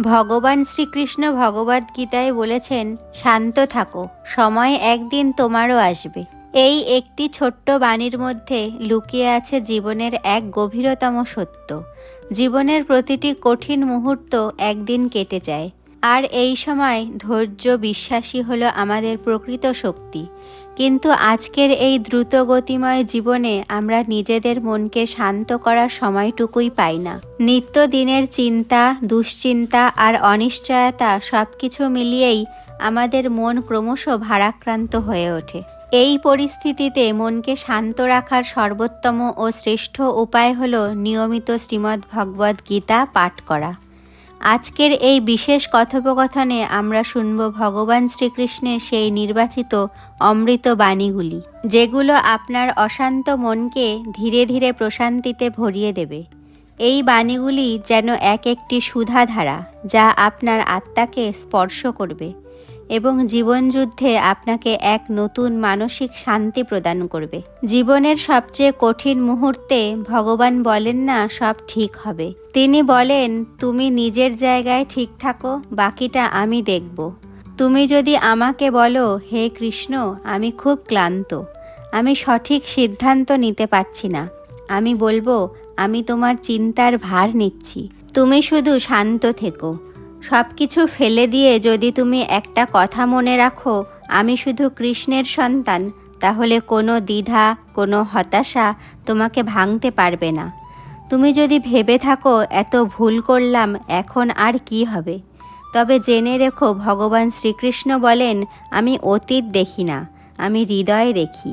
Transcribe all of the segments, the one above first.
ভগবান শ্রীকৃষ্ণ ভগবদ গীতায় বলেছেন, শান্ত থাকো, সময় একদিন তোমারও আসবে। এই একটি ছোট্ট বাণীর মধ্যে লুকিয়ে আছে জীবনের এক গভীরতম সত্য। জীবনের প্রতিটি কঠিন মুহূর্ত একদিন কেটে যায়। আর এই সময় ধৈর্য বিশ্বাসী হলো আমাদের প্রকৃত শক্তি। কিন্তু আজকের এই দ্রুত গতিময় জীবনে আমরা নিজেদের মনকে শান্ত করার সময়টুকুই পাই না। নিত্যদিনের চিন্তা, দুশ্চিন্তা আর অনিশ্চয়তা সবকিছু মিলিয়েই আমাদের মন ক্রমশ ভারাক্রান্ত হয়ে ওঠে। এই পরিস্থিতিতে মনকে শান্ত রাখার সর্বোত্তম ও শ্রেষ্ঠ উপায় হল নিয়মিত শ্রীমদ্ ভগবদ্ গীতা পাঠ করা। আজকের এই বিশেষ কথোপকথনে আমরা শুনব ভগবান শ্রীকৃষ্ণের সেই নির্বাচিত অমৃত বাণীগুলি, যেগুলো আপনার অশান্ত মনকে ধীরে ধীরে প্রশান্তিতে ভরিয়ে দেবে। এই বাণীগুলি যেন এক একটি সুধাধারা যা আপনার আত্মাকে স্পর্শ করবে। এবং জীবনযুদ্ধে আপনাকে এক নতুন মানসিক শান্তি প্রদান করবে। জীবনের সবচেয়ে কঠিন মুহূর্তে ভগবান বলেন না, সব ঠিক হবে। তিনি বলেন, তুমি নিজের জায়গায় ঠিক থাকো, বাকিটা আমি দেখব। তুমি যদি আমাকে বলো, হে কৃষ্ণ, আমি খুব ক্লান্ত। আমি সঠিক সিদ্ধান্ত নিতে পারছি না। আমি বলব, আমি তোমার চিন্তার ভার নিচ্ছি। তুমি শুধু শান্ত থেকো। সব কিছু ফেলে দিয়ে যদি তুমি একটা কথা মনে রাখো, আমি শুধু কৃষ্ণের সন্তান, তাহলে কোনো দ্বিধা, কোনো হতাশা তোমাকে ভাঙতে পারবে না। তুমি যদি ভেবে থাকো, এত ভুল করলাম, এখন আর কি হবে? তবে জেনে রেখো, ভগবান শ্রীকৃষ্ণ বলেন, আমি অতীত দেখি না, আমি হৃদয়ে দেখি।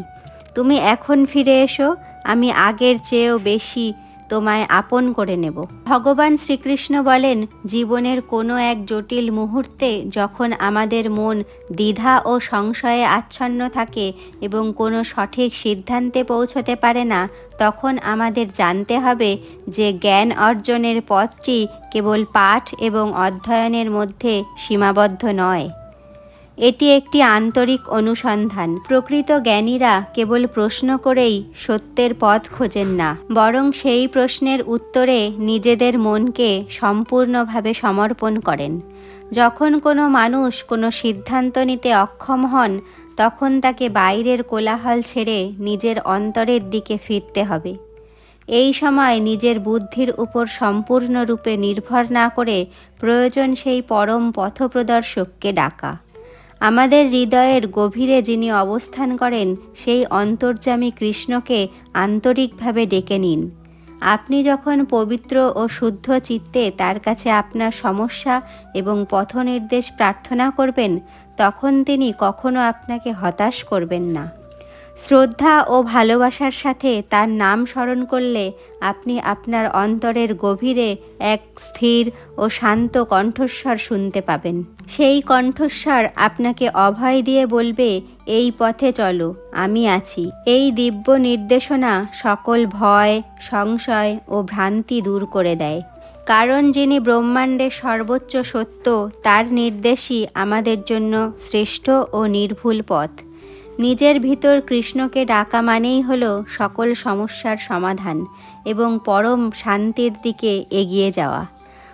তুমি এখন ফিরে এসো, আমি আগের চেয়েও বেশি তোমায় আপন করে নেব। ভগবান শ্রীকৃষ্ণ বলেন, জীবনের কোনো এক জটিল মুহূর্তে যখন আমাদের মন দ্বিধা ও সংশয়ে আচ্ছন্ন থাকে এবং কোনো সঠিক সিদ্ধান্তে পৌঁছতে পারে না, তখন আমাদের জানতে হবে যে জ্ঞান অর্জনের পথটি কেবল পাঠ এবং অধ্যয়নের মধ্যে সীমাবদ্ধ নয়। এটি একটি আন্তরিক অনুসন্ধান। প্রকৃত জ্ঞানীরা কেবল প্রশ্ন করেই সত্যের পথ খোঁজেন না, বরং সেই প্রশ্নের উত্তরে নিজেদের মনকে সম্পূর্ণভাবে সমর্পণ করেন। যখন কোনো মানুষ কোনো সিদ্ধান্ত নিতে অক্ষম হন, তখন তাকে বাইরের কোলাহল ছেড়ে নিজের অন্তরের দিকে ফিরতে হবে। এই সময় নিজের বুদ্ধির উপর সম্পূর্ণরূপে নির্ভর না করে প্রয়োজন সেই পরম পথপ্রদর্শককে ডাকা। আমাদের হৃদয়ের গভীরে যিনি অবস্থান করেন, সেই অন্তর্যামী কৃষ্ণকে আন্তরিকভাবে ডেকে নিন। আপনি যখন পবিত্র ও শুদ্ধ চিত্তে তার কাছে আপনার সমস্যা এবং পথনির্দেশ প্রার্থনা করবেন, তখন তিনি কখনো আপনাকে হতাশ করবেন না। শ্রদ্ধা ও ভালোবাসার সাথে তার নাম স্মরণ করলে আপনি আপনার অন্তরের গভীরে এক স্থির ও শান্ত কণ্ঠস্বর শুনতে পাবেন। সেই কণ্ঠস্বর আপনাকে অভয় দিয়ে বলবে, এই পথে চলো, আমি আছি। এই দিব্য নির্দেশনা সকল ভয়, সংশয় ও ভ্রান্তি দূর করে দেয়। কারণ যিনি ব্রহ্মাণ্ডের সর্বোচ্চ সত্য, তার নির্দেশই আমাদের জন্য শ্রেষ্ঠ ও নির্ভুল পথ। নিজের ভিতর কৃষ্ণকে ডাকা মানেই হল সকল সমস্যার সমাধান এবং পরম শান্তির দিকে এগিয়ে যাওয়া।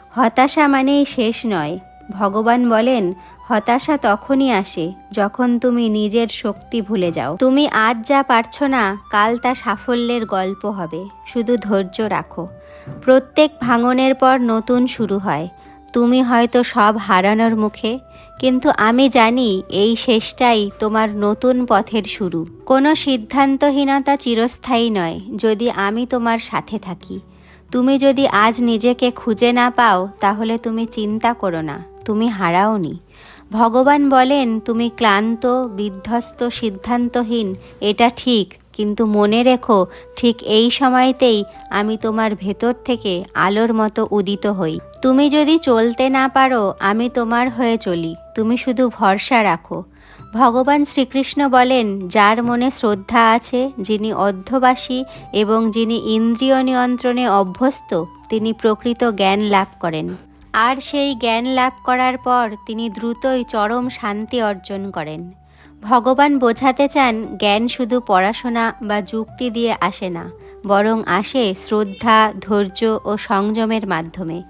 হতাশা মানেই শেষ নয়। ভগবান বলেন, হতাশা তখনই আসে যখন তুমি নিজের শক্তি ভুলে যাও। তুমি আজ যা পারছ না, কাল তা সাফল্যের গল্প হবে। শুধু ধৈর্য রাখো। প্রত্যেক ভাঙনের পর নতুন শুরু হয়। তুমি হয়তো সব হারানোর মুখে, কিন্তু আমি জানি এই শেষটাই তোমার নতুন পথের শুরু। কোনো সিদ্ধান্তহীনতা চিরস্থায়ী নয়, যদি আমি তোমার সাথে থাকি। তুমি যদি আজ নিজেকে খুঁজে না পাও, তাহলে তুমি চিন্তা করো না, তুমি হারাওনি ভগবান বলেন, তুমি ক্লান্ত, বিধ্বস্ত, সিদ্ধান্তহীন, এটা ঠিক কিন্তু মনে রেখো, ঠিক এই সময়তেই আমি তোমার ভেতর থেকে আলোর মতো উদিত হই। তুমি যদি চলতে না পারো, আমি তোমার হয়ে চলি। তুমি শুধু ভরসা রাখো। ভগবান শ্রীকৃষ্ণ বলেন, যার মনে শ্রদ্ধা আছে, যিনি অধ্যবাসী এবং যিনি ইন্দ্রিয় নিয়ন্ত্রণে অভ্যস্ত, তিনি প্রকৃত জ্ঞান লাভ করেন। আর সেই জ্ঞান লাভ করার পর তিনি দ্রুতই চরম শান্তি অর্জন করেন। ভগবান বোঝাতে চান জ্ঞান শুধু পড়াশোনা বা যুক্তি দিয়ে আসে না, বরং আসে শ্রদ্ধা, ধৈর্য ও সংযমের মাধ্যমে।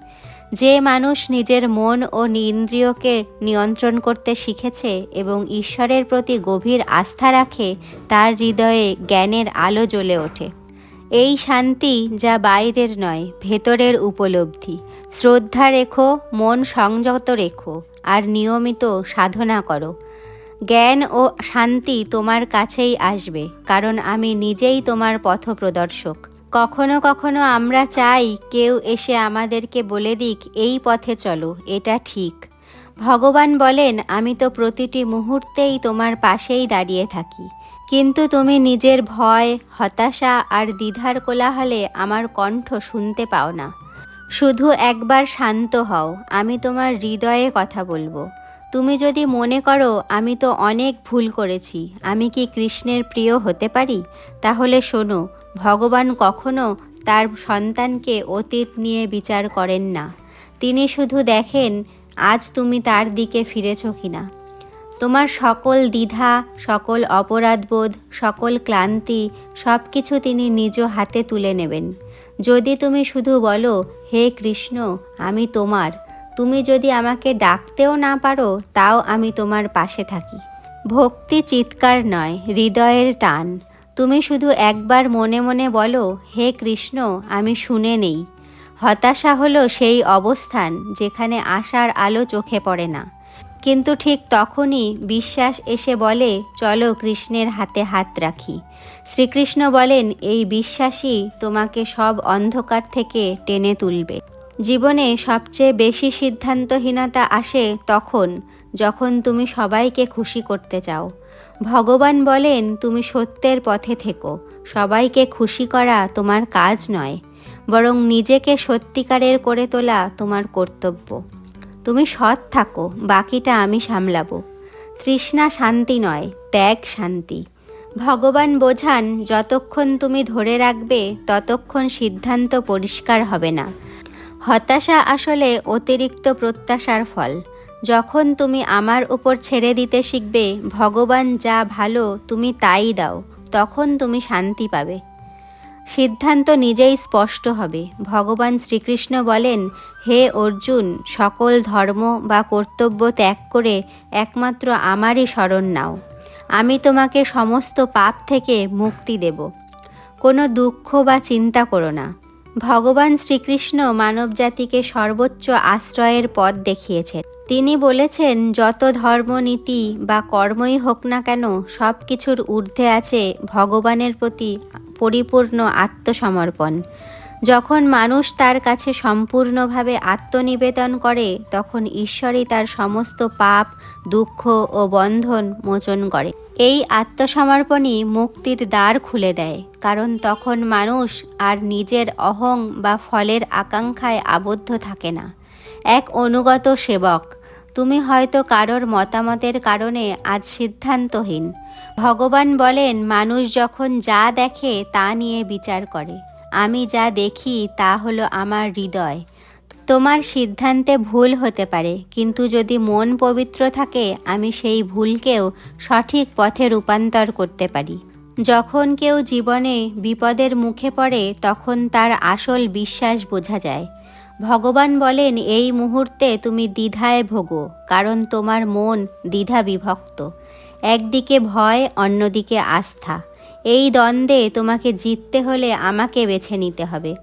যে মানুষ নিজের মন ও ইন্দ্রিয়কে নিয়ন্ত্রণ করতে শিখেছে এবং ঈশ্বরের প্রতি গভীর আস্থা রাখে, তার হৃদয়ে জ্ঞানের আলো জ্বলে ওঠে। এই শান্তি যা বাইরের নয়, ভেতরের উপলব্ধি। শ্রদ্ধা রেখো, মন সংযত রেখো, আর নিয়মিত সাধনা করো। জ্ঞান ও শান্তি তোমার কাছেই আসবে, কারণ আমি নিজেই তোমার পথ প্রদর্শক কখনো কখনো আমরা চাই কেউ এসে আমাদেরকে বলে দিক, এই পথে চলো, এটা ঠিক। ভগবান বলেন, আমি তো প্রতিটি মুহূর্তেই তোমার পাশেই দাঁড়িয়ে থাকি। কিন্তু তুমি নিজের ভয়, হতাশা আর দ্বিধার কোলাহলে আমার কণ্ঠ শুনতে পাও না। শুধু একবার শান্ত হও, আমি তোমার হৃদয়ে কথা বলব। তুমি যদি মনে করো আমি তো অনেক ভুল করেছি, আমি কি কৃষ্ণের প্রিয় হতে পারি? তাহলে শোনো, ভগবান কখনো তার সন্তানকে অতীত নিয়ে বিচার করেন না। তিনি শুধু দেখেন, আজ তুমি তার দিকে ফিরেছ কিনা। তোমার সকল দ্বিধা, সকল অপরাধবোধ, সকল ক্লান্তি সব কিছু তিনি নিজ হাতে তুলে নেবেন। যদি তুমি শুধু বলো, হে কৃষ্ণ, আমি তোমার তুমি যদি আমাকে ডাকতেও না পারো, তাও আমি তোমার পাশে থাকি। ভক্তি চিৎকার নয়, হৃদয়ের টান। তুমি শুধু একবার মনে মনে বলো, হে কৃষ্ণ, আমি শুনে নেই। হতাশা হলো সেই অবস্থান যেখানে আশার আলো চোখে পড়ে না। কিন্তু ঠিক তখনই বিশ্বাস এসে বলে, চলো কৃষ্ণের হাতে হাত রাখি। শ্রীকৃষ্ণ বলেন, এই বিশ্বাসই তোমাকে সব অন্ধকার থেকে টেনে তুলবে। জীবনে সবচেয়ে বেশি সিদ্ধান্তহীনতা আসে তখন, যখন তুমি সবাইকে খুশি করতে চাও। ভগবান বলেন, তুমি সত্যের পথে থেকো। সবাইকে খুশি করা তোমার কাজ নয়, বরং নিজেকে সত্যিকারের করে তোলা তোমার কর্তব্য। তুমি সৎ থাকো, বাকিটা আমি সামলাবো। তৃষ্ণা শান্তি নয়, ত্যাগ শান্তি। ভগবান বোঝান, যতক্ষণ তুমি ধরে রাখবে, ততক্ষণ সিদ্ধান্ত পরিষ্কার হবে না। হতাশা আসলে অতিরিক্ত প্রত্যাশার ফল। যখন তুমি আমার উপর ছেড়ে দিতে শিখবে, ভগবান যা ভালো তুমি তাই দাও, তখন তুমি শান্তি পাবে। সিদ্ধান্ত নিজেই স্পষ্ট হবে। ভগবান শ্রীকৃষ্ণ বলেন, হে অর্জুন, সকল ধর্ম বা কর্তব্য ত্যাগ করে একমাত্র আমারই শরণ নাও। আমি তোমাকে সমস্ত পাপ থেকে মুক্তি দেব। কোনো দুঃখ বা চিন্তা করো না। ভগবান শ্রীকৃষ্ণ মানবজাতিকে সর্বোচ্চ আশ্রয়ের পথ দেখিয়েছেন। তিনি বলেছেন, যত ধর্মনীতি বা কর্মই হোক না কেন, সব কিছুর ঊর্ধ্বে আছে ভগবানের প্রতি পরিপূর্ণ আত্মসমর্পণ। যখন মানুষ তার কাছে সম্পূর্ণভাবে আত্মনিবেদন করে, তখন ঈশ্বরই তার সমস্ত পাপ, দুঃখ ও বন্ধন মোচন করে। এই আত্মসমর্পণই মুক্তির দ্বার খুলে দেয়, কারণ তখন মানুষ আর নিজের অহং বা ফলের আকাঙ্ক্ষায় আবদ্ধ থাকে না। এক অনুগত সেবক, তুমি হয়তো কারোর মতামতের কারণে আজ সিদ্ধান্তহীন। ভগবান বলেন, মানুষ যখন যা দেখে তা নিয়ে বিচার করে। আমি যা দেখি তা হলো আমার হৃদয়। তোমার সিদ্ধান্তে ভুল হতে পারে, কিন্তু যদি মন পবিত্র থাকে, আমি সেই ভুলকেও সঠিক পথে রূপান্তর করতে পারি। যখন কেউ জীবনে বিপদের মুখে পড়ে, তখন তার আসল বিশ্বাস বোঝা যায়। ভগবান বলেন, এই মুহূর্তে তুমি দ্বিধায় ভোগো, কারণ তোমার মন দ্বিধা বিভক্ত একদিকে ভয়, অন্যদিকে আস্থা। এই দ্বন্দ্বে তোমাকে জিততে হলে আমাকে বেছে নিতে হবে।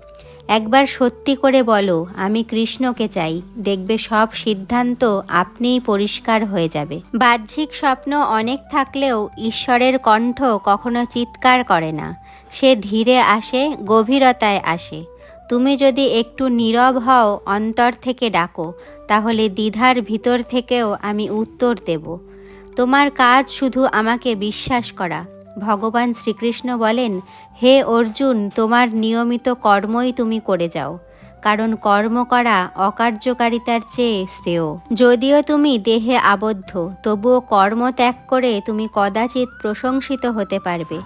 একবার সত্যি করে বলো, আমি কৃষ্ণকে চাই। দেখবে সব সিদ্ধান্ত আপনিই পরিষ্কার হয়ে যাবে। বাহ্যিক স্বপ্ন অনেক থাকলেও ঈশ্বরের কণ্ঠ কখনো চিৎকার করে না। সে ধীরে আসে, গভীরতায় আসে। তুমি যদি একটু নীরব হও, অন্তর থেকে ডাকো, তাহলে দ্বিধার ভিতর থেকেও আমি উত্তর দেব। তোমার কাজ শুধু আমাকে বিশ্বাস করা। ভগবান শ্রীকৃষ্ণ বলেন, হে অর্জুন, তোমার নিয়মিত কর্মই তুমি করে যাও, কারণ কর্ম করা অকার্যকারিতার চেয়ে শ্রেয়। যদিও তুমি দেহে আবদ্ধ, তবুও কর্ম ত্যাগ করে তুমি কদাচিৎ প্রশংসিত হতে পারবে।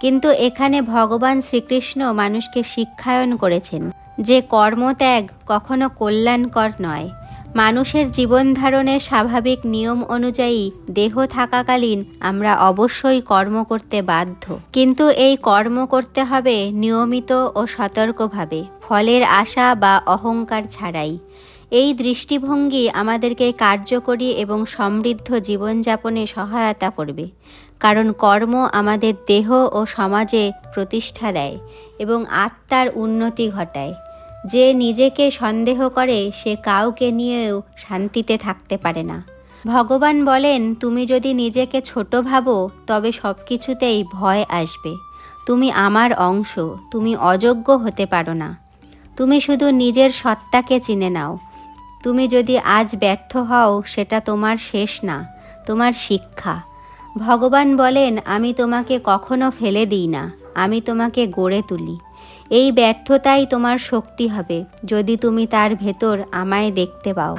কিন্তু এখানে ভগবান শ্রীকৃষ্ণ মানুষকে শিক্ষায়ন করেছেন যে কর্মত্যাগ কখনো কল্যাণকর নয়। মানুষের জীবন ধারণের স্বাভাবিক নিয়ম অনুযায়ী দেহ থাকাকালীন আমরা অবশ্যই কর্ম করতে বাধ্য। কিন্তু এই কর্ম করতে হবে নিয়মিত ও সতর্কভাবে, ফলের আশা বা অহংকার ছাড়াই। এই দৃষ্টিভঙ্গি আমাদেরকে কার্যকরী এবং সমৃদ্ধ জীবনযাপনে সহায়তা করবে। কারণ কর্ম আমাদের দেহ ও সমাজে প্রতিষ্ঠা দেয় এবং আত্মার উন্নতি ঘটায়। যে নিজেকে সন্দেহ করে, সে কাউকে নিয়েও শান্তিতে থাকতে পারে না। ভগবান বলেন, তুমি যদি নিজেকে ছোট ভাবো, তবে সব কিছুতেই ভয় আসবে। তুমি আমার অংশ, তুমি অযোগ্য হতে পারো না। তুমি শুধু নিজের সত্তাকে চিনে নাও। তুমি যদি আজ ব্যর্থ হও, সেটা তোমার শেষ না, তোমার শিক্ষা। ভগবান বলেন, আমি তোমাকে কখনো ফেলে দিই না, আমি তোমাকে গড়ে তুলি। এই ব্যর্থতাই তোমার শক্তি হবে যদি তুমি তার ভেতর আমায় দেখতে পাও।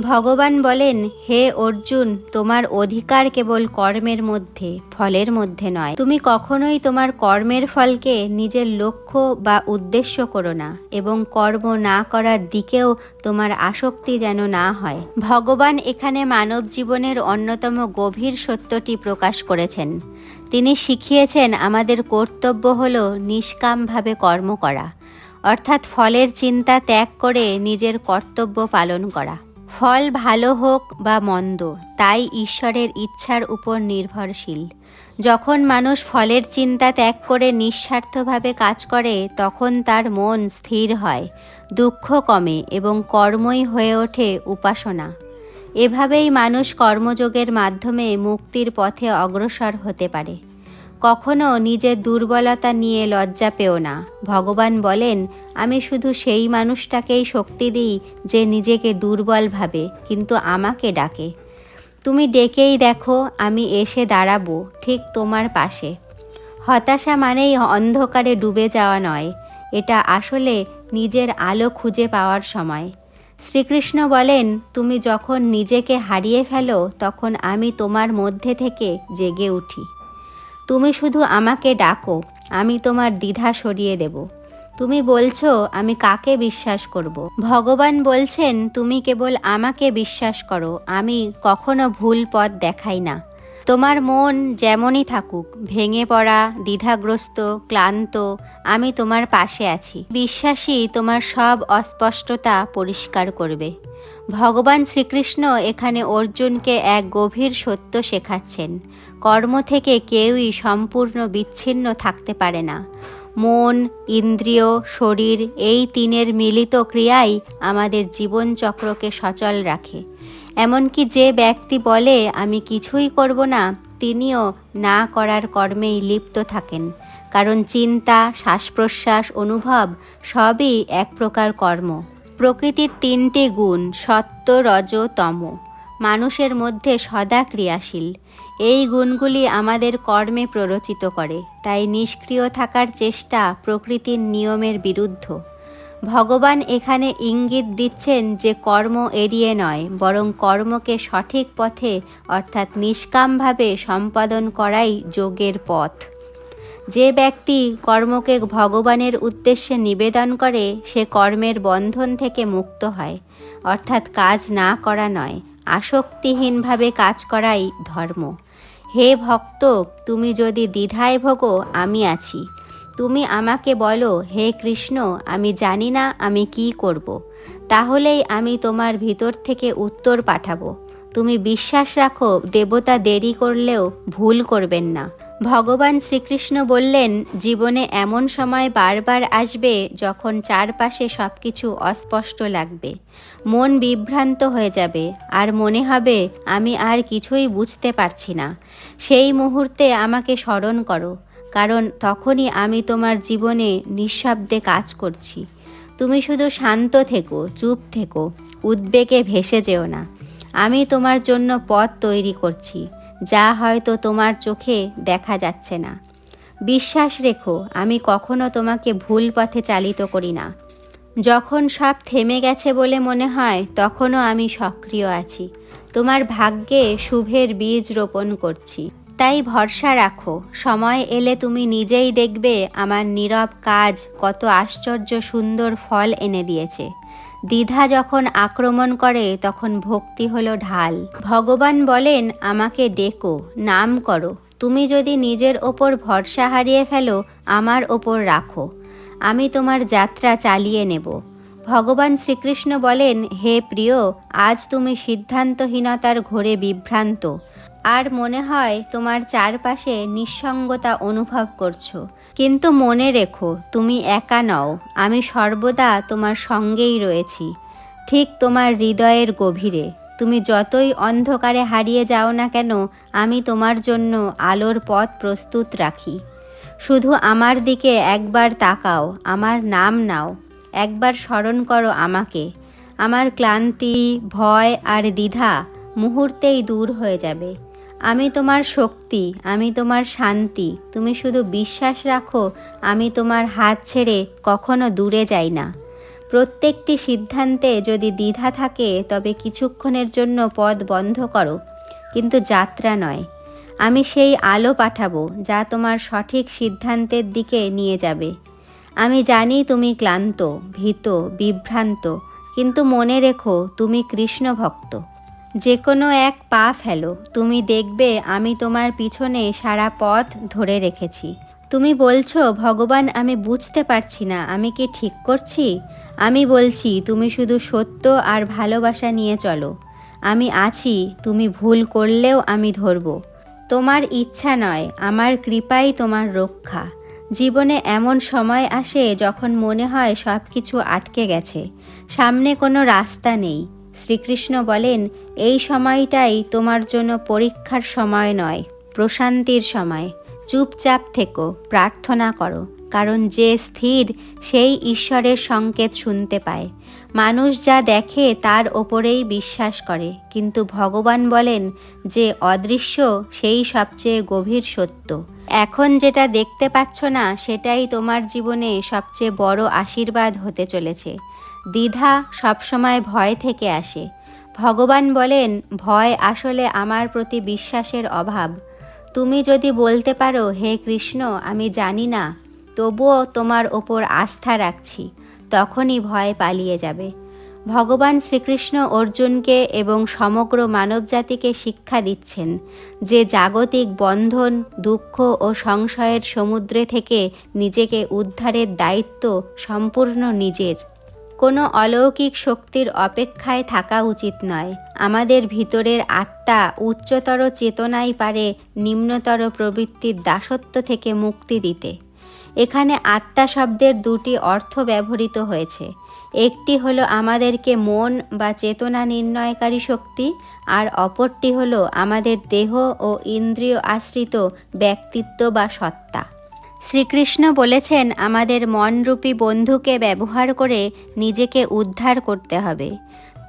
ভগবান বলেন, হে অর্জুন, তোমার অধিকার কেবল কর্মের মধ্যে, ফলের মধ্যে নয়। তুমি কখনোই তোমার কর্মের ফলকে নিজের লক্ষ্য বা উদ্দেশ্য করো না এবং কর্ম না করার দিকেও তোমার আসক্তি যেন না হয়। ভগবান এখানে মানব জীবনের অন্যতম গভীর সত্যটি প্রকাশ করেছেন। তিনি শিখিয়েছেন, আমাদের কর্তব্য হল নিষ্কামভাবে কর্ম করা, অর্থাৎ ফলের চিন্তা ত্যাগ করে নিজের কর্তব্য পালন করা। ফল ভালো হোক বা মন্দ, তাই ঈশ্বরের ইচ্ছার উপর নির্ভরশীল। যখন মানুষ ফলের চিন্তা ত্যাগ করে নিঃস্বার্থভাবে কাজ করে, তখন তার মন স্থির হয়, দুঃখ কমে এবং কর্মই হয়ে ওঠে উপাসনা। এভাবেই মানুষ কর্মযোগের মাধ্যমে মুক্তির পথে অগ্রসর হতে পারে। কখনো নিজের দুর্বলতা নিয়ে লজ্জা পেও না। ভগবান বলেন, আমি শুধু সেই মানুষটাকেই শক্তি দিই যে নিজেকে দুর্বল ভাবে, কিন্তু আমাকে ডাকে। তুমি ডেকেই দেখো, আমি এসে দাঁড়াবো, ঠিক তোমার পাশে। হতাশা মানেই অন্ধকারে ডুবে যাওয়া নয়। এটা আসলে নিজের আলো খুঁজে পাওয়ার সময়। শ্রীকৃষ্ণ বলেন, তুমি যখন নিজেকে হারিয়ে ফেলো, তখন আমি তোমার মধ্যে থেকে জেগে উঠি। তুমি শুধু আমাকে ডাকো, আমি তোমার দ্বিধা সরিয়ে দেব। তুমি বলছো, আমি কাকে বিশ্বাস করব। ভগবান বলছেন, তুমি কেবল আমাকে বিশ্বাস করো, আমি কখনো ভুল পথ দেখাই না। তোমার মন যেমনই থাকুক, ভেঙে পড়া, দ্বিধাগ্রস্ত, ক্লান্ত, আমি তোমার পাশে আছি। বিশ্বাসী তোমার সব অস্পষ্টতা পরিষ্কার করবে। ভগবান শ্রীকৃষ্ণ এখানে অর্জুনকে এক গভীর সত্য শেখাচ্ছেন। কর্ম থেকে কেউই সম্পূর্ণ বিচ্ছিন্ন থাকতে পারে না। মন, ইন্দ্রিয়, শরীর এই তিনের মিলিত ক্রিয়াই আমাদের জীবনচক্রকে সচল রাখে। এমনকি যে ব্যক্তি বলে, আমি কিছুই করব না, তিনিও না করার কর্মেই লিপ্ত থাকেন। কারণ চিন্তা শ্বাস প্রশ্বাস অনুভব সবই এক প্রকার কর্ম। প্রকৃতির তিনটে গুণ, সত্য, রজ, তম। মানুষের মধ্যে সদা ক্রিয়াশীল। এই গুণগুলি আমাদের কর্মে প্ররোচিত করে, তাই নিষ্ক্রিয় থাকার চেষ্টা প্রকৃতির নিয়মের বিরুদ্ধ। ভগবান এখানে ইঙ্গিত দিচ্ছেন যে কর্ম এড়িয়ে নয়, বরং কর্মকে সঠিক পথে, অর্থাৎ নিষ্কামভাবে সম্পাদন করাই যোগের পথ। যে ব্যক্তি কর্মকে ভগবানের উদ্দেশ্যে নিবেদন করে, সে কর্মের বন্ধন থেকে মুক্ত হয়। অর্থাৎ কাজ না করা নয়, আসক্তিহীনভাবে কাজ করাই ধর্ম। হে ভক্ত, তুমি যদি দ্বিধায় ভোগো, আমি আছি। তুমি আমাকে বলো, হে কৃষ্ণ, আমি জানি না আমি কি করব। তাহলেই আমি তোমার ভিতর থেকে উত্তর পাঠাবো। তুমি বিশ্বাস রাখো, দেবতা দেরি করলেও ভুল করবেন না। ভগবান শ্রীকৃষ্ণ বললেন, জীবনে এমন সময় বারবার আসবে যখন চারপাশে সব কিছু অস্পষ্ট লাগবে। মন বিভ্রান্ত হয়ে যাবে, আর মনে হবে, আমি আর কিছুই বুঝতে পারছি না। সেই মুহূর্তে আমাকে স্মরণ করো, কারণ তখনই আমি তোমার জীবনে নিঃশব্দে কাজ করছি। তুমি শুধু শান্ত থেকো, চুপ থেকো, উদ্বেগে ভেসে যেও না। আমি তোমার জন্য পথ তৈরি করছি। যা হয়তো তোমার চোখে দেখা যাচ্ছে না। বিশ্বাস রেখো, আমি কখনো তোমাকে ভুল পথে চালিত করি না। যখন সব থেমে গেছে বলে মনে হয়, তখনও আমি সক্রিয় আছি। তোমার ভাগ্যে শুভের বীজ রোপণ করছি। তাই ভরসা রাখো, সময় এলে তুমি নিজেই দেখবে আমার নীরব কাজ কত আশ্চর্য সুন্দর ফল এনে দিয়েছে। দ্বিধা যখন আক্রমণ করে, তখন ভক্তি হলো ঢাল। ভগবান বলেন, আমাকে ডেকো, নাম করো। তুমি যদি নিজের ওপর ভরসা হারিয়ে ফেলো, আমার ওপর রাখো। আমি তোমার যাত্রা চালিয়ে নেব। ভগবান শ্রীকৃষ্ণ বলেন, হে প্রিয়, আজ তুমি সিদ্ধান্তহীনতার ঘোরে বিভ্রান্ত। আর মনে হয়, তোমার চারপাশে নিঃসঙ্গতা অনুভব করছ। কিন্তু মনে রেখো, তুমি একা নও। আমি সর্বদা তোমার সঙ্গেই রয়েছি। ঠিক তোমার হৃদয়ের গভীরে। তুমি যতই অন্ধকারে হারিয়ে যাও না কেন, আমি তোমার জন্য আলোর পথ প্রস্তুত রাখি। শুধু আমার দিকে একবার তাকাও, আমার নাম নাও। একবার স্মরণ করো আমাকে। আমার ক্লান্তি, ভয় আর দ্বিধা মুহূর্তেই দূর হয়ে যাবে। আমি তোমার শক্তি, আমি তোমার শান্তি। তুমি শুধু বিশ্বাস রাখো, আমি তোমার হাত ছেড়ে কখনো দূরে যাই না। প্রত্যেকটি সিদ্ধান্তে যদি দ্বিধা থাকে, তবে কিছুক্ষণের জন্য পথ বন্ধ করো, কিন্তু যাত্রা নয়। আমি সেই আলো পাঠাবো, যা তোমার সঠিক সিদ্ধান্তের দিকে নিয়ে যাবে। আমি জানি তুমি ক্লান্ত, ভীত, বিভ্রান্ত, কিন্তু মনে রেখো তুমি কৃষ্ণ ভক্ত যে কোনো এক পা ফেলো। তুমি দেখবে আমি তোমার পিছনে সারা পথ ধরে রেখেছি। তুমি বলছো, ভগবান, আমি বুঝতে পারছি না, আমি কি ঠিক করছি? আমি বলছি, তুমি শুধু সত্য আর ভালোবাসা নিয়ে চলো। আমি আছি, তুমি ভুল করলেও আমি ধরব। তোমার ইচ্ছা নয়, আমার কৃপাই তোমার রক্ষা। জীবনে এমন সময় আসে যখন মনে হয় সব কিছু আটকে গেছে। সামনে কোনো রাস্তা নেই। শ্রীকৃষ্ণ বলেন, এই সময়টাই তোমার জন্য পরীক্ষার সময় নয়, প্রশান্তির সময়। চুপচাপ থেকো, প্রার্থনা করো, কারণ যে স্থির, সেই ঈশ্বরের সংকেত শুনতে পায়। মানুষ যা দেখে, তার ওপরেই বিশ্বাস করে। কিন্তু ভগবান বলেন যে অদৃশ্য, সেই সবচেয়ে গভীর সত্য। এখন যেটা দেখতে পাচ্ছ না, সেটাই তোমার জীবনে সবচেয়ে বড় আশীর্বাদ হতে চলেছে। দ্বিধা সবসময় ভয় থেকে আসে। ভগবান বলেন, ভয় আসলে আমার প্রতি বিশ্বাসের অভাব। তুমি যদি বলতে পারো, হে কৃষ্ণ, আমি জানি না, তবুও তোমার ওপর আস্থা রাখছি তখনই ভয় পালিয়ে যাবে। ভগবান শ্রীকৃষ্ণ অর্জুনকে এবং সমগ্র মানবজাতিকে শিক্ষা দিচ্ছেন যে জাগতিক বন্ধন, দুঃখ ও সংশয়ের সমুদ্রে থেকে নিজেকে উদ্ধারের দায়িত্ব সম্পূর্ণ নিজের। কোনো অলৌকিক শক্তির অপেক্ষায় থাকা উচিত নয়। আমাদের ভিতরের আত্মা উচ্চতর চেতনাই পারে নিম্নতর প্রবৃত্তির দাসত্ব থেকে মুক্তি দিতে। এখানে আত্মা শব্দের দুটি অর্থ ব্যবহৃত হয়েছে। একটি হলো আমাদেরকে মন বা চেতনা নির্ণয়কারী শক্তি, আর অপরটি হলো আমাদের দেহ ও ইন্দ্রিয় আশ্রিত ব্যক্তিত্ব বা সত্তা। শ্রীকৃষ্ণ বলেছেন, আমাদের মনরূপী বন্ধুকে ব্যবহার করে নিজেকে উদ্ধার করতে হবে।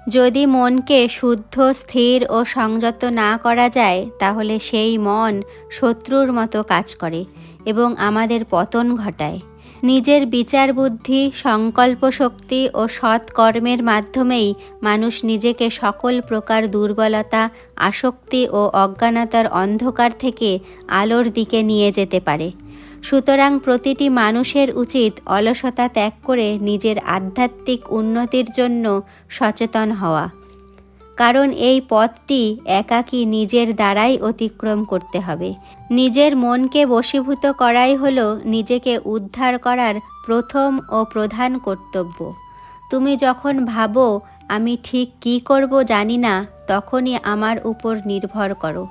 যদি মনকে শুদ্ধ, স্থির ও সংযত না করা যায়, তাহলে সেই মন শত্রুর মতো কাজ করে এবং আমাদের পতন ঘটায়। নিজের বিচার বুদ্ধি, সংকল্প শক্তি ও সৎ কর্মের মাধ্যমেই মানুষ নিজেকে সকল প্রকার দুর্বলতা, আসক্তি ও অজ্ঞানতার অন্ধকার থেকে আলোর দিকে নিয়ে যেতে পারে। সুতরাং প্রতিটি মানুষের উচিত অলসতা ত্যাগ করে নিজের আধ্যাত্মিক উন্নতির জন্য সচেতন হওয়া। কারণ এই পথটি একাকী নিজের দ্বারাই অতিক্রম করতে হবে। নিজের মনকে বশীভূত করাই হল নিজেকে উদ্ধার করার প্রথম ও প্রধান কর্তব্য। তুমি যখন ভাবো, আমি ঠিক কী করব জানি না তখনই আমার উপর নির্ভর করো।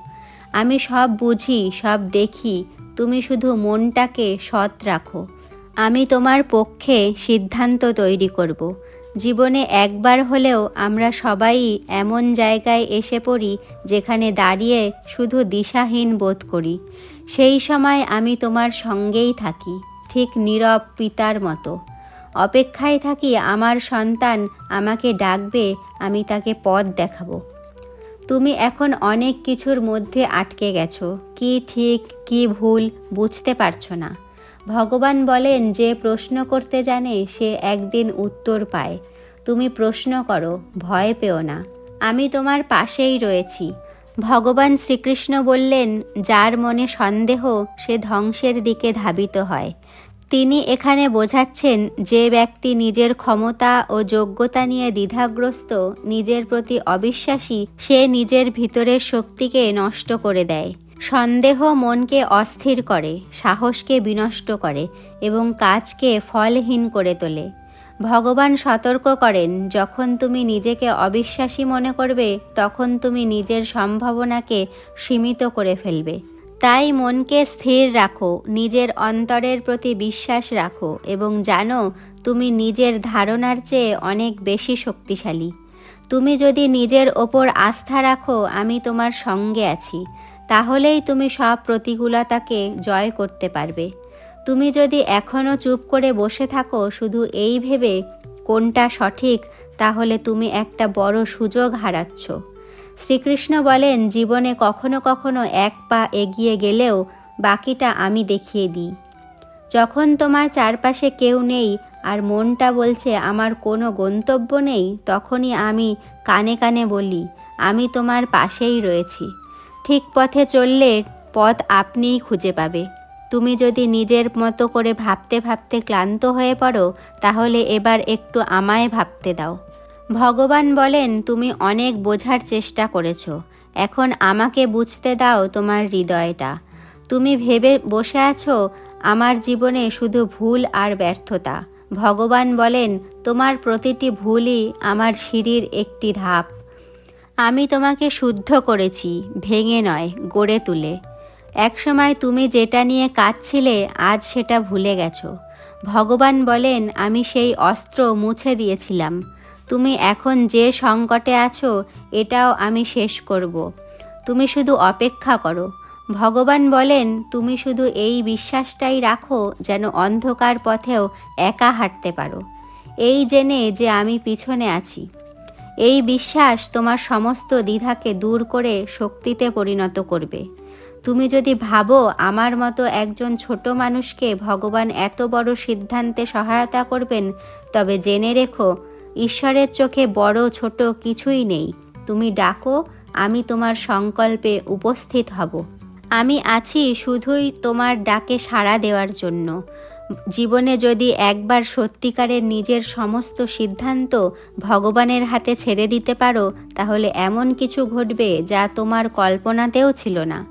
আমি সব বুঝি, সব দেখি তুমি শুধু মনটাকে সৎ রাখো। আমি তোমার পক্ষে সিদ্ধান্ত তৈরি করব। জীবনে একবার হলেও আমরা সবাই এমন জায়গায় এসে পড়ি যেখানে দাঁড়িয়ে শুধু দিশাহীন বোধ করি। সেই সময় আমি তোমার সঙ্গেই থাকি, ঠিক নীরব পিতার মতো। অপেক্ষায় থাকি আমার সন্তান আমাকে ডাকবে, আমি তাকে পথ দেখাবো। তুমি এখন অনেক কিছুর মধ্যে আটকে গেছো। কি ঠিক, কি ভুল বুঝতে পারছ না। ভগবান বলেন, যে প্রশ্ন করতে জানে, সে একদিন উত্তর পায়। তুমি প্রশ্ন করো, ভয় পেও না। আমি তোমার পাশেই রয়েছি। ভগবান শ্রীকৃষ্ণ বললেন, যার মনে সন্দেহ, সে ধ্বংসের দিকে ধাবিত হয়। তিনি এখানে বোঝাচ্ছেন যে ব্যক্তি নিজের ক্ষমতা ও যোগ্যতা নিয়ে দ্বিধাগ্রস্ত, নিজের প্রতি অবিশ্বাসী, সে নিজের ভিতরের শক্তিকে নষ্ট করে দেয়। সন্দেহ মনকে অস্থির করে, সাহসকে বিনষ্ট করে এবং কাজকে ফলহীন করে তোলে। ভগবান সতর্ক করেন, যখন তুমি নিজেকে অবিশ্বাসী মনে করবে, তখন তুমি নিজের সম্ভাবনাকে সীমিত করে ফেলবে। তাই মনকে স্থির রাখো, নিজের অন্তরের প্রতি বিশ্বাস রাখো এবং জানো, তুমি নিজের ধারণার চেয়ে অনেক বেশি শক্তিশালী। তুমি যদি নিজের ওপর আস্থা রাখো, আমি তোমার সঙ্গে আছি। তাহলেই তুমি সব প্রতিকূলতাকে জয় করতে পারবে। তুমি যদি এখনও চুপ করে বসে থাকো, শুধু এই ভেবে কোনটা সঠিক, তাহলে তুমি একটা বড় সুযোগ হারাচ্ছ। শ্রীকৃষ্ণ বলেন, জীবনে কখনো কখনো এক পা এগিয়ে গেলেও বাকিটা আমি দেখিয়ে দিই। যখন তোমার চারপাশে কেউ নেই আর মনটা বলছে, আমার কোনো গন্তব্য নেই তখনই আমি কানে কানে বলি, আমি তোমার পাশেই রয়েছি। ঠিক পথে চললে পথ আপনিই খুঁজে পাবে। তুমি যদি নিজের মতো করে ভাবতে ভাবতে ক্লান্ত হয়ে পড়ো, তাহলে এবার একটু আমায় ভাবতে দাও। ভগবান বলেন, তুমি অনেক বোঝার চেষ্টা করেছ। এখন আমাকে বুঝতে দাও তোমার হৃদয়টা। তুমি ভেবে বসে আছো, আমার জীবনে শুধু ভুল আর ব্যর্থতা। ভগবান বলেন, তোমার প্রতিটি ভুলই আমার সিঁড়ির একটি ধাপ। আমি তোমাকে শুদ্ধ করেছি, ভেঙে নয়, গড়ে তুলে। একসময় তুমি যেটা নিয়ে কাঁদছিলে, আজ সেটা ভুলে গেছো। ভগবান বলেন, আমি সেই অস্ত্র মুছে দিয়েছিলাম। তুমি এখন যে সংকটে আছো, এটাও আমি শেষ করব। তুমি শুধু অপেক্ষা করো। ভগবান বলেন, তুমি শুধু এই বিশ্বাসটাই রাখো যেন অন্ধকার পথেও একা হাঁটতে পারো। এই জেনে যে আমি পিছনে আছি। এই বিশ্বাস তোমার সমস্ত দ্বিধাকে দূর করে শক্তিতে পরিণত করবে। তুমি যদি ভাবো, আমার মতো একজন ছোট মানুষকে ভগবান এত বড় সিদ্ধান্তে সহায়তা করবেন, তবে জেনে রেখো ঈশ্বরের চোখে বড় ছোট কিছুই নেই। তুমি ডাকো, আমি তোমার সংকল্পে উপস্থিত হব। আমি আছি শুধুই তোমার ডাকে সাড়া দেওয়ার জন্য। জীবনে যদি একবার সত্যিকারের নিজের সমস্ত সিদ্ধান্ত ভগবানের হাতে ছেড়ে দিতে পারো, তাহলে এমন কিছু ঘটবে যা তোমার কল্পনাতেও ছিল না।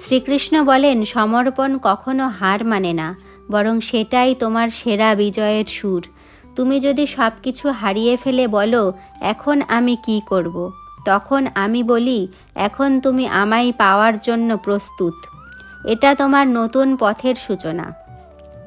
শ্রীকৃষ্ণ বলেন, সমর্পণ কখনো হার মানে না, বরং সেটাই তোমার সেরা বিজয়ের সুর। তুমি যদি সব কিছু হারিয়ে ফেলে বলো, এখন আমি কি করব। তখন আমি বলি, এখন তুমি আমায় পাওয়ার জন্য প্রস্তুত। এটা তোমার নতুন পথের সূচনা।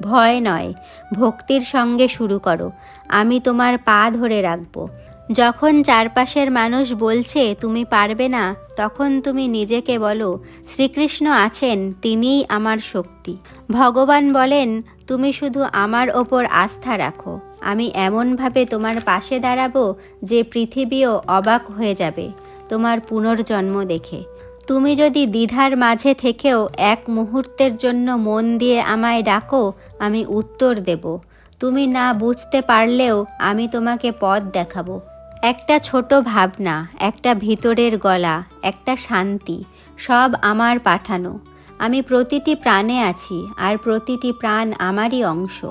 ভয় নয়, ভক্তির সঙ্গে শুরু করো। আমি তোমার পা ধরে রাখব। যখন চারপাশের মানুষ বলছে, তুমি পারবে না, তখন তুমি নিজেকে বলো, শ্রীকৃষ্ণ আছেন, তিনিই আমার শক্তি। ভগবান বলেন, তুমি শুধু আমার ওপর আস্থা রাখো। আমি এমনভাবে তোমার পাশে দাঁড়াবো যে পৃথিবীও অবাক হয়ে যাবে তোমার পুনর্জন্ম দেখে। তুমি যদি দ্বিধার মাঝে থেকেও এক মুহূর্তের জন্য মন দিয়ে আমায় ডাকো, আমি উত্তর দেব। তুমি না বুঝতে পারলেও আমি তোমাকে পথ দেখাবো। একটা ছোট ভাবনা, একটা ভিতরের গলা, একটা শান্তি, সব আমার পাঠানো। আমি প্রতিটি প্রাণে আছি, আর প্রতিটি প্রাণ আমারই অংশ।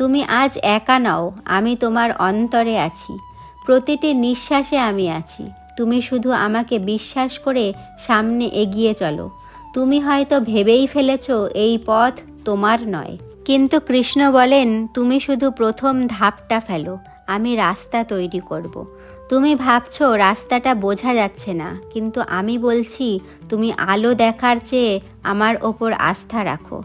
তুমি আজ একা নও, আমি তোমার অন্তরে আছি। প্রতিটি নিঃশ্বাসে আমি আছি। তুমি শুধু আমাকে বিশ্বাস করে সামনে এগিয়ে চলো। তুমি হয়তো ভেবেই ফেলেছ এই পথ তোমার নয়। কিন্তু কৃষ্ণ বলেন, তুমি শুধু প্রথম ধাপটা ফেলো, আমি রাস্তা তৈরি করব। তুমি ভাবছ, রাস্তাটা বোঝা যাচ্ছে না, কিন্তু আমি বলছি, তুমি আলো দেখার চেয়ে আমার ওপর আস্থা রাখো।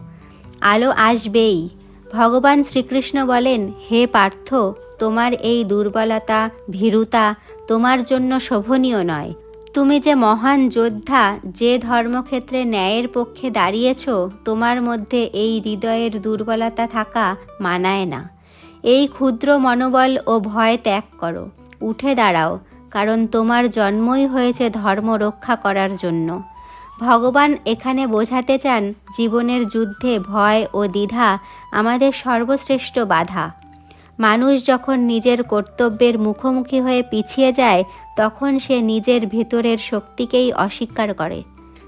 আলো আসবেই ভগবান শ্রীকৃষ্ণ বলেন, হে পার্থ, তোমার এই দুর্বলতা, ভীরুতা তোমার জন্য শোভনীয় নয়। তুমি যে মহান যোদ্ধা, যে ধর্মক্ষেত্রে ন্যায়ের পক্ষে দাঁড়িয়েছ, তোমার মধ্যে এই হৃদয়ের দুর্বলতা থাকা মানায় না। এই ক্ষুদ্র মনোবল ও ভয় ত্যাগ করো। উঠে দাঁড়াও, কারণ তোমার জন্মই হয়েছে ধর্ম রক্ষা করার জন্য। ভগবান এখানে বোঝাতে চান জীবনের যুদ্ধে ভয় ও দ্বিধা আমাদের সর্বশ্রেষ্ঠ বাধা। মানুষ যখন নিজের কর্তব্যের মুখোমুখি হয়ে পিছিয়ে যায়, তখন সে নিজের ভিতরের শক্তিকেই অস্বীকার করে।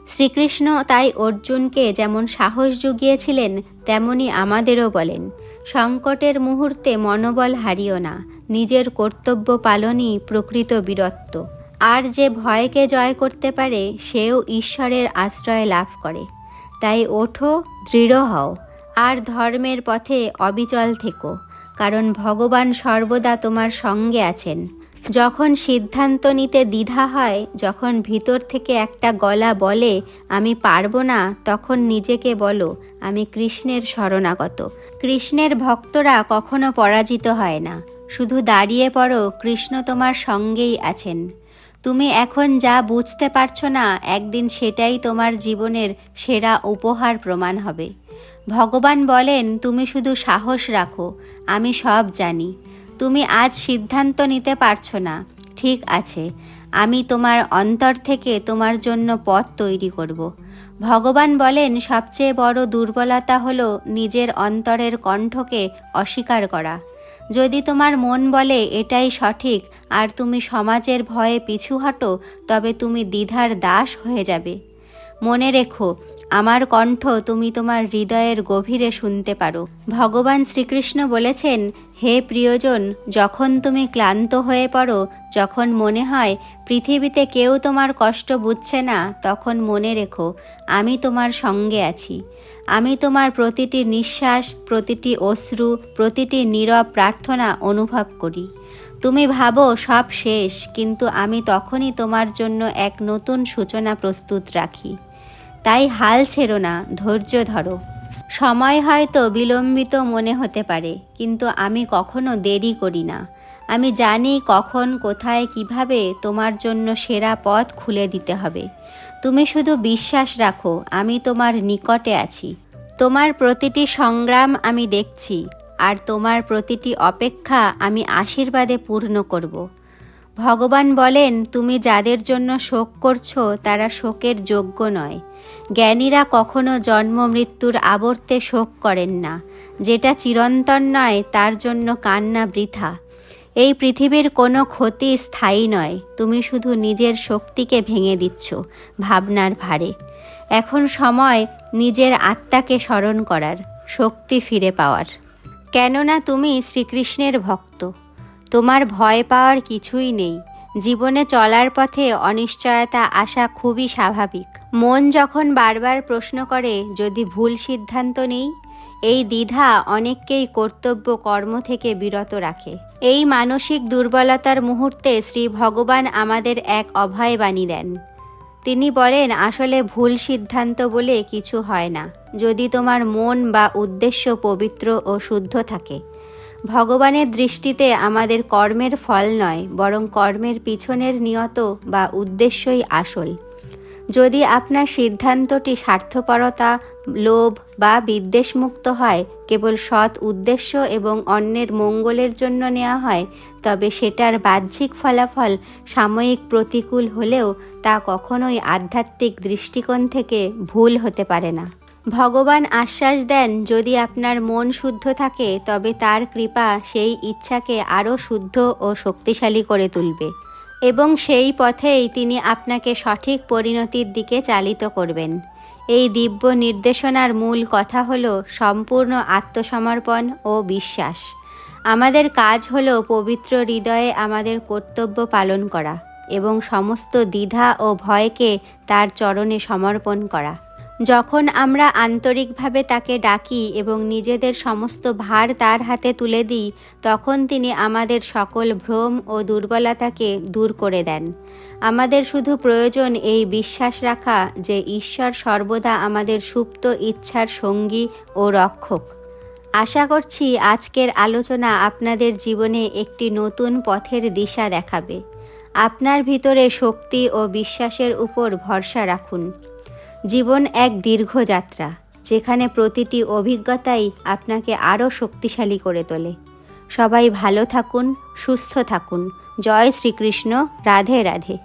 শ্রীকৃষ্ণ তাই অর্জুনকে যেমন সাহস জুগিয়েছিলেন, তেমনি আমাদেরও বলেন, সংকটের মুহূর্তে মনোবল হারিও না, নিজের কর্তব্য পালনই প্রকৃত বীরত্ব। আর যে ভয়কে জয় করতে পারে, সেও ঈশ্বরের আশ্রয় লাভ করে। তাই ওঠো, দৃঢ় হও, আর ধর্মের পথে অবিচল থেকো, কারণ ভগবান সর্বদা তোমার সঙ্গে আছেন। যখন সিদ্ধান্ত নিতে দ্বিধা হয়, যখন ভিতর থেকে একটা গলা বলে, আমি পারব না, তখন নিজেকে বলো, আমি কৃষ্ণের শরণাগত। কৃষ্ণের ভক্তরা কখনো পরাজিত হয় না। শুধু দাঁড়িয়ে পড়ো, কৃষ্ণ তোমার সঙ্গেই আছেন। তুমি এখন যা বুঝতে পারছ না, একদিন সেটাই তোমার জীবনের সেরা উপহার প্রমাণ হবে। ভগবান বলেন, তুমি শুধু সাহস রাখো, আমি সব জানি। তুমি আজ সিদ্ধান্ত নিতে পারছ না, ঠিক আছে, আমি তোমার অন্তর থেকে তোমার জন্য পথ তৈরি করব। ভগবান বলেন, সবচেয়ে বড় দুর্বলতা হলো নিজের অন্তরের কণ্ঠকে অস্বীকার করা। যদি তোমার মন বলে এটাই সঠিক আর তুমি সমাজের ভয়ে পিছু হটো, তবে তুমি দ্বিধার দাস হয়ে যাবে। মনে রেখো, আমার কণ্ঠ তুমি তোমার হৃদয়ের গভীরে শুনতে পারো। ভগবান শ্রীকৃষ্ণ বলেছেন, হে প্রিয়জন, যখন তুমি ক্লান্ত হয়ে পড়ো, যখন মনে হয় পৃথিবীতে কেউ তোমার কষ্ট বুঝছে না, তখন মনে রেখো, আমি তোমার সঙ্গে আছি। আমি তোমার প্রতিটি নিঃশ্বাস, প্রতিটি অশ্রু, প্রতিটি নীরব প্রার্থনা অনুভব করি। তুমি ভাবো সব শেষ, কিন্তু আমি তখনই তোমার জন্য এক নতুন সূচনা প্রস্তুত রাখি। তাই হাল ছেড়ো না, ধৈর্য ধরো। সময় হয়তো বিলম্বিত মনে হতে পারে, কিন্তু আমি কখনো দেরি করি না। আমি জানি কখন, কোথায়, কীভাবে তোমার জন্য সেরা পথ খুলে দিতে হবে। তুমি শুধু বিশ্বাস রাখো, আমি তোমার নিকটে আছি। তোমার প্রতিটি সংগ্রাম আমি দেখছি, আর তোমার প্রতিটি অপেক্ষা আমি আশীর্বাদে পূর্ণ করব। ভগবান বলেন, তুমি যাদের জন্য শোক করছ, তারা শোকের যোগ্য নয়। জ্ঞানীরা কখনো জন্ম মৃত্যুর আবর্তে শোক করেন না। যেটা চিরন্তন নয়, তার জন্য কান্না বৃথা। এই পৃথিবীর কোনো ক্ষতি স্থায়ী নয়। তুমি শুধু নিজের শক্তিকে ভেঙে দিচ্ছ, ভাবনার ভারে। এখন সময় নিজের আত্মাকে স্মরণ করার, শক্তি ফিরে পাওয়ার। কেননা তুমি শ্রীকৃষ্ণের ভক্ত। তোমার ভয় পাওয়ার কিছুই নেই। জীবনে চলার পথে অনিশ্চয়তা আসা খুবই স্বাভাবিক। মন যখন বারবার প্রশ্ন করে, যদি ভুল সিদ্ধান্ত নেই? এই দ্বিধা অনেককেই কর্তব্য কর্ম থেকে বিরত রাখে। এই মানসিক দুর্বলতার মুহূর্তে শ্রী ভগবান আমাদের এক অভয় বাণী দেন। তিনি বলেন, আসলে ভুল সিদ্ধান্ত বলে কিছু হয় না। যদি তোমার মন বা উদ্দেশ্য পবিত্র ও শুদ্ধ থাকে, ভগবানের দৃষ্টিতে আমাদের কর্মের ফল নয়, বরং কর্মের পিছনের নিয়ত বা উদ্দেশ্যই আসল। যদি আপনার সিদ্ধান্তটি স্বার্থপরতা, লোভ বা বিদ্বেষমুক্ত হয়, কেবল সৎ উদ্দেশ্য এবং অন্যের মঙ্গলের জন্য নেওয়া হয়, তবে সেটার বাহ্যিক ফলাফল সাময়িক প্রতিকূল হলেও তা কখনোই আধ্যাত্মিক দৃষ্টিকোণ থেকে ভুল হতে পারে না। ভগবান আশ্বাস দেন, যদি আপনার মন শুদ্ধ থাকে, তবে তার কৃপা সেই ইচ্ছাকে আরও শুদ্ধ ও শক্তিশালী করে তুলবে। এবং সেই পথেই তিনি আপনাকে সঠিক পরিণতির দিকে চালিত করবেন। এই দিব্য নির্দেশনার মূল কথা হল সম্পূর্ণ আত্মসমর্পণ ও বিশ্বাস। আমাদের কাজ হল পবিত্র হৃদয়ে আমাদের কর্তব্য পালন করা এবং সমস্ত দ্বিধা ও ভয়কে তার চরণে সমর্পণ করা। যখন আমরা আন্তরিকভাবে তাকে ডাকি এবং নিজেদের সমস্ত ভার তার হাতে তুলে দিই, তখন তিনি আমাদের সকল ভ্রম ও দুর্বলতাকে দূর করে দেন। আমাদের শুধু প্রয়োজন এই বিশ্বাস রাখা যে ঈশ্বর সর্বদা আমাদের সুপ্ত ইচ্ছার সঙ্গী ও রক্ষক। আশা করছি আজকের আলোচনা আপনাদের জীবনে একটি নতুন পথের দিশা দেখাবে। আপনার ভিতরে শক্তি ও বিশ্বাসের উপর ভরসা রাখুন। জীবন এক দীর্ঘ যাত্রা, যেখানে প্রতিটি অভিজ্ঞতাই আপনাকে আরও শক্তিশালী করে তোলে। সবাই ভালো থাকুন, সুস্থ থাকুন। জয় শ্রীকৃষ্ণ, রাধে রাধে।